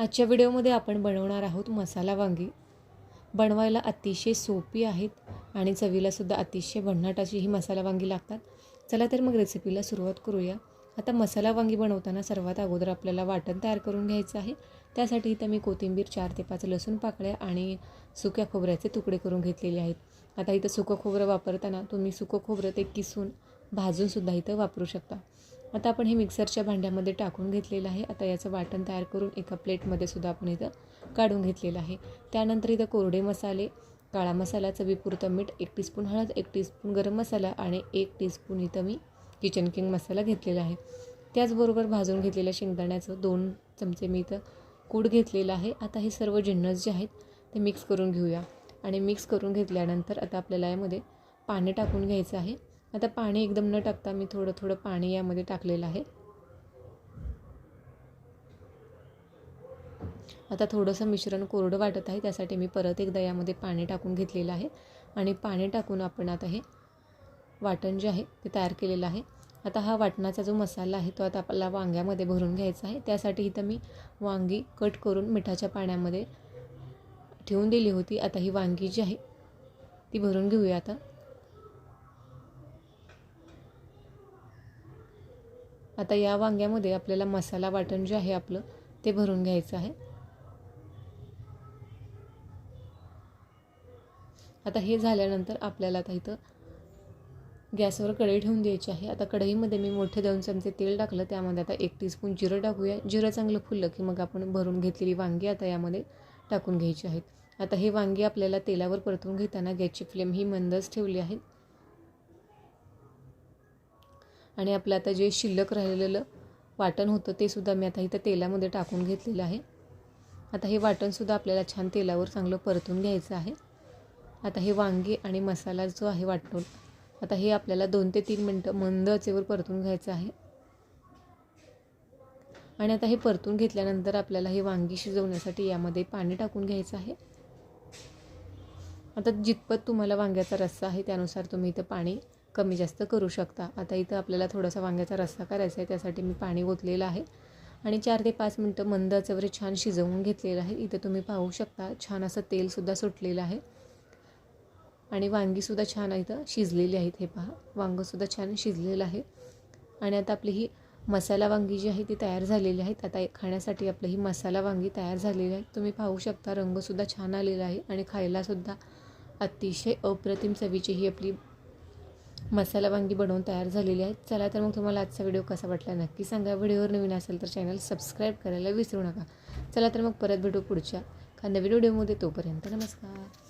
आजच्या व्हिडिओमध्ये आपण बनवणार आहोत मसाला वांगी. बनवायला अतिशय सोपी आहेत आणि चवीलासुद्धा अतिशय भन्नाट अशी ही मसाला वांगी लागतात. चला तर मग रेसिपीला सुरुवात करूया. आता मसाला वांगी बनवताना सर्वात अगोदर आपल्याला वाटण तयार करून घ्यायचं आहे. त्यासाठी इथं मी कोथिंबीर चार ते पाच लसूण पाकळ्या आणि सुक्या खोबऱ्याचे तुकडे करून घेतलेले आहेत. आता इथं सुकं खोबरं वापरताना तुम्ही सुकं खोबरं ते किसून भाजूनसुद्धा इथं वापरू शकता. आता आपण हे मिक्सरच्या भांड्यामध्ये टाकून घेतलेलं आहे. आता याचं वाटण तयार करून एका प्लेटमध्ये सुद्धा आपण इथं काढून घेतलेलं आहे. त्यानंतर इथं कोरडे मसाले काळा मसाला चवीपुरतं मीठ एक टीस्पून हळद एक टीस्पून गरम मसाला आणि एक टीस्पून इथं मी किचन किंग मसाला घेतलेला आहे. त्याचबरोबर भाजून घेतलेल्या शेंगदाण्याचं दोन चमचे मी इथं कूड घेतलेलं आहे. आता हे सर्व जिन्नस जे आहेत ते मिक्स करून घेऊया. आणि मिक्स करून घेतल्यानंतर आता आपल्याला यामध्ये पाणी टाकून घ्यायचं आहे. आता पाणी एकदम न टाकता मी थोडं थोडं पाणी यामध्ये टाकलेलं आहे. आता थोडंसं मिश्रण कोरडं वाटत आहे त्यासाठी मी परत एकदा यामध्ये पाणी टाकून घेतलेलं आहे. आणि पाणी टाकून आपण आता हे वाटण जे आहे ते तयार केलेलं आहे. आता हा वाटणाचा जो मसाला आहे तो आता आपल्याला वांग्यामध्ये भरून घ्यायचा आहे. त्यासाठी इथं मी वांगी कट करून मिठाच्या पाण्यामध्ये ठेवून दिली होती. आता ही वांगी जी आहे ती भरून घेऊया आता. आता या वांग्यामध्ये आपल्याला मसाला वाटण जे आहे आपलं ते भरून घ्यायचं आहे. आता हे झाल्यानंतर आपल्याला आता इथं गॅसवर कढई ठेवून द्यायची आहे. आता कढईमध्ये मी मोठे दोन चमचे तेल टाकलं त्यामध्ये आता एक टीस्पून जिरं टाकूया. जिरं चांगलं फुललं की मग आपण भरून घेतलेली वांगी आता यामध्ये टाकून घ्यायची आहेत. आता हे वांगी आपल्याला तेलावर परतून घेताना गॅसची फ्लेम ही मंदच ठेवली आहे. आणि आपलं आता जे शिल्लक राहिलेलं वाटण होतं ते सुद्धा मी आता इथं तेलामध्ये टाकून घेतलेलं आहे. आता हे वाटणसुद्धा आपल्याला छान तेलावर चांगलं परतून घ्यायचं आहे. आता हे वांगी आणि मसाला जो आहे वाटून आता हे आपल्याला दोन ते तीन मिनटं मंद आचेवर परतून घ्यायचं आहे. आणि आता हे परतून घेतल्यानंतर आपल्याला हे वांगी शिजवण्यासाठी यामध्ये पाणी टाकून घ्यायचं आहे. आता जितपत तुम्हाला वांग्याचा रस्सा आहे त्यानुसार तुम्ही इथं पाणी कमी जास्त करू शकता. आता इथं आपल्याला थोडासा वांग्याचा रस्सा करायचा आहे त्यासाठी मी पाणी ओतलेलं आहे. आणि चार ते पाच मिनटं मंद आचेवर छान शिजवून घेतलेलं आहे. इथं तुम्ही पाहू शकता छान असं तेलसुद्धा सुटलेलं आहे. आणि वांगीसुद्धा छान इथं शिजलेली आहेत. हे पहा वांगंसुद्धा छान शिजलेलं आहे. आणि आता आपली ही मसाला वांगी जी आहे ती तयार झालेली आहेत आता खाण्यासाठी आपलं ही मसाला वांगी तयार झालेली आहे. तुम्ही पाहू शकता रंगसुद्धा छान आलेला आहे. आणि खायलासुद्धा अतिशय अप्रतिम चवीची ही आपली मसाला वांगी बनवून तयार झालेली आहेत चला तर मग तुम्हाला आजचा व्हिडिओ कसा वाटला नक्की सांगा. व्हिडिओवर नवीन असेल तर चॅनल सबस्क्राईब करायला विसरू नका. चला तर मग परत भेटू पुढच्या का नवीन व्हिडिओमध्ये. तोपर्यंत नमस्कार.